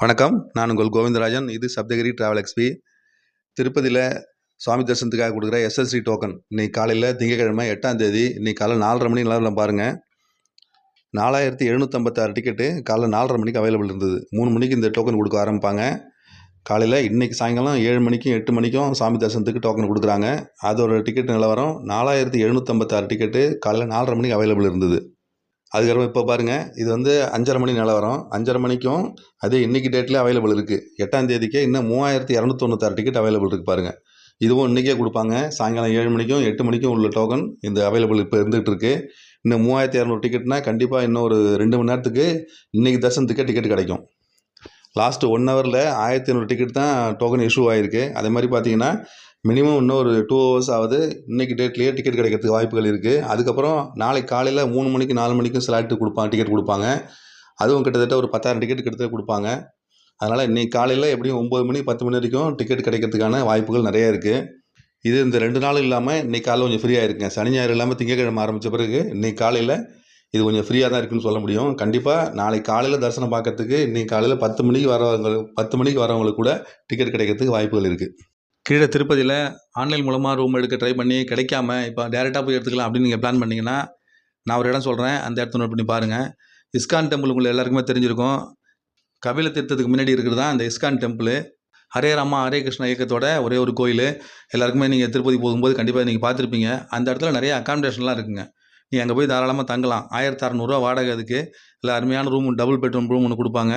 வணக்கம். நான் உங்கள் கோவிந்தராஜன். இது சப்தகிரி ட்ராவல் எக்ஸ்பி திருப்பதியில் சுவாமி தரிசனத்துக்காக கொடுக்குற எஸ்எஸ்சி டோக்கன் இன்னைக்கு காலையில் திங்கக்கிழமை எட்டாம் தேதி இன்னைக்கு காலைல நாலரை மணி நிலவரம் பாருங்கள் நாலாயிரத்தி எழுநூற்றம்பத்தாறு டிக்கெட்டு காலைல நாலரை மணிக்கு அவைலபிள் இருந்தது. மூணு மணிக்கு இந்த டோக்கன் கொடுக்க ஆரம்பிப்பாங்க. காலையில் இன்றைக்கி சாயங்காலம் ஏழு மணிக்கும் எட்டு மணிக்கும் சாமி தரிசனத்துக்கு டோக்கன் கொடுக்குறாங்க. அதோட டிக்கெட் நிலவரம் நாலாயிரத்தி எழுநூற்றம்பத்தாறு டிக்கெட்டு காலைல நாலரை மணிக்கு அவைலபிள் இருந்தது. அதுக்கப்புறம் இப்போ பாருங்கள் இது வந்து அஞ்சரை மணி நிலவரம். அஞ்சரை மணிக்கும் அதே இன்னைக்கு டேட்லேயே அவைலபிள் இருக்குது எட்டாம் தேதிக்கே இன்னும் மூவாயிரத்தி இரநூத்தொண்ணூத்தாறு டிக்கெட் அவைலபிள் இருக்குது பாருங்கள் இதுவும் இன்றைக்கே கொடுப்பாங்க. சாயங்காலம் ஏழு மணிக்கும் எட்டு மணிக்கும் உள்ள டோக்கன் இந்த அவைலபிள் இப்போ இருந்துகிட்டு இருக்குது இன்னும் மூவாயிரத்தி இரநூறு டிக்கெட்னால் கண்டிப்பாக இன்னும் ஒரு ரெண்டு மணி நேரத்துக்கு இன்றைக்கி தரிசனத்துக்கே டிக்கெட் கிடைக்கும். லாஸ்ட்டு ஒன் ஹவரில் ஆயிரத்தி ஐநூறு டிக்கெட் தான் டோக்கன் இஷ்யூ ஆகிருக்கு அதே மாதிரி பார்த்தீங்கன்னா மினிமம் இன்னும் ஒரு டூ ஹவர்ஸ் ஆகுது இன்றைக்கி டேட்லேயே டிக்கெட் கிடைக்கிறதுக்கு வாய்ப்புகள் இருக்குது அதுக்கப்புறம் நாளைக்கு காலையில் மூணு மணிக்கு நாலு மணிக்கும் ஸ்லாட்டு கொடுப்பாங்க டிக்கெட் கொடுப்பாங்க. அதுவும் கிட்டத்தட்ட ஒரு பத்தாயிரம் டிக்கெட் கிட்டத்தட்ட கொடுப்பாங்க. அதனால் இன்றைக்கி காலையில் எப்படியும் ஒம்பது மணி பத்து மணி வரைக்கும் டிக்கெட் கிடைக்கிறதுக்கான வாய்ப்புகள் நிறைய இருக்குது இது இந்த ரெண்டு நாளும் இல்லாமல் இன்றைக்கி காலையில் கொஞ்சம் ஃப்ரீயாக இருக்குங்க சனி ஞாயிறு இல்லாமல் திங்கக்கிழமை ஆரம்பித்த பிறகு இன்றைக்கி காலையில் இது கொஞ்சம் ஃப்ரீயாக தான் இருக்குன்னு சொல்ல முடியும். கண்டிப்பாக நாளைக்கு காலையில் தரிசனம் பார்க்கறதுக்கு இன்றைக்கி காலையில் பத்து மணிக்கு வரவங்க பத்து மணிக்கு வரவங்களுக்கு கூட டிக்கெட் கிடைக்கிறதுக்கு வாய்ப்புகள் இருக்குது கீழே திருப்பதியில் ஆன்லைன் மூலமாக ரூம் எடுக்க ட்ரை பண்ணி கிடைக்காம இப்போ டேரெக்டாக போய் எடுத்துக்கலாம் அப்படின்னு நீங்கள் பிளான் பண்ணிங்கன்னா நான் ஒரு இடம் சொல்கிறேன் அந்த இடத்த நோட் பண்ணி பாருங்கள் இஸ்கான் டெம்பிள் உங்களுக்கு எல்லாருக்குமே தெரிஞ்சிருக்கும். கபில தீர்த்தத்துக்கு முன்னாடி இருக்கிறது தான் அந்த இஸ்கான் டெம்பிள் ஹரே ராமா ஹரே கிருஷ்ணா இயக்கத்தோட ஒரே ஒரு கோயில். எல்லாருக்குமே நீங்கள் திருப்பதி போகும்போது கண்டிப்பாக நீங்கள் பார்த்துருப்பீங்க. அந்த இடத்துல நிறைய அக்காமடேஷன்லாம் இருக்குங்க. நீங்கள் அங்கே போய் தாராளமாக தங்கலாம். ஆயிரத்தி அறநூறுவா வாடகை அதுக்கு. இல்லை அருமையான ரூம் டபுள் பெட்ரூம் ரூம் ஒன்று கொடுப்பாங்க.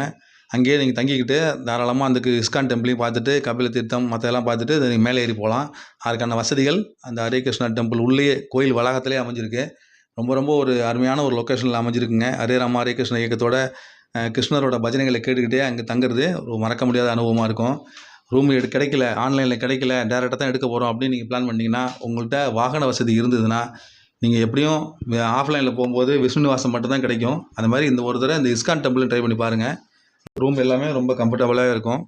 அங்கேயே நீங்கள் தங்கிக்கிட்டு தாராளமாக அந்த இஸ்கான் டெம்பிளையும் பார்த்துட்டு கபில தீர்த்தம் மற்றெல்லாம் பார்த்துட்டு நீங்கள் மேலே ஏறி போகலாம். அதுக்கான வசதிகள் அந்த ஹரே கிருஷ்ணா டெம்பிள் உள்ளேயே கோயில் வளாகத்திலே அமைஞ்சிருக்கு. ரொம்ப ரொம்ப ஒரு அருமையான ஒரு லொக்கேஷனில் அமைஞ்சிருக்குங்க. ஹரே ராமா ஹரே கிருஷ்ண இயக்கத்தோட கிருஷ்ணரோட பஜனைகளை கேட்டுக்கிட்டே அங்கே தங்குறது ஒரு மறக்க முடியாத அனுபவமாக இருக்கும். ரூம் எடு கிடைக்கல ஆன்லைனில் கிடைக்கல டேரெக்டாக தான் எடுக்க போகிறோம் அப்படின்னு நீங்கள் பிளான் பண்ணிங்கன்னா உங்கள்கிட்ட வாகன வசதி இருந்ததுன்னா நீங்கள் எப்படியும் ஆஃப்லைனில் போகும்போது விஷ்ணுவாசம் மட்டும் தான் கிடைக்கும். அந்த மாதிரி இந்த ஒரு தடவை இந்த இஸ்கான் டெம்பிளும் ட்ரை பண்ணி பாருங்கள் ரூம் எல்லாமே ரொம்ப கம்ஃபர்டபுளாக இருக்கும்.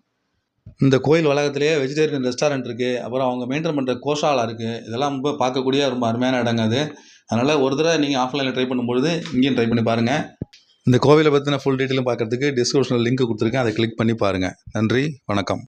இந்த கோயில் வளாகத்திலேயே வெஜிடேரியன் ரெஸ்டாரண்ட் இருக்குது அப்புறம் அவங்க மெயின்டைன் பண்ணுற கோஷாலா இருக்குது இதெல்லாம் ரொம்ப பார்க்கக்கூடிய ரொம்ப அருமையான இடங்க அது. அதனால் ஒரு தடவை நீங்கள் ஆஃப்லைனில் ட்ரை பண்ணும்பொழுது இங்கேயும் ட்ரை பண்ணி பாருங்கள் இந்த கோவிலை பற்றின ஃபுல் டீட்டெயிலும் பார்க்குறதுக்கு டிஸ்கிரிப்ஷனில் லிங்க் கொடுத்துருக்கேன். அதை கிளிக் பண்ணி பாருங்கள் நன்றி வணக்கம்.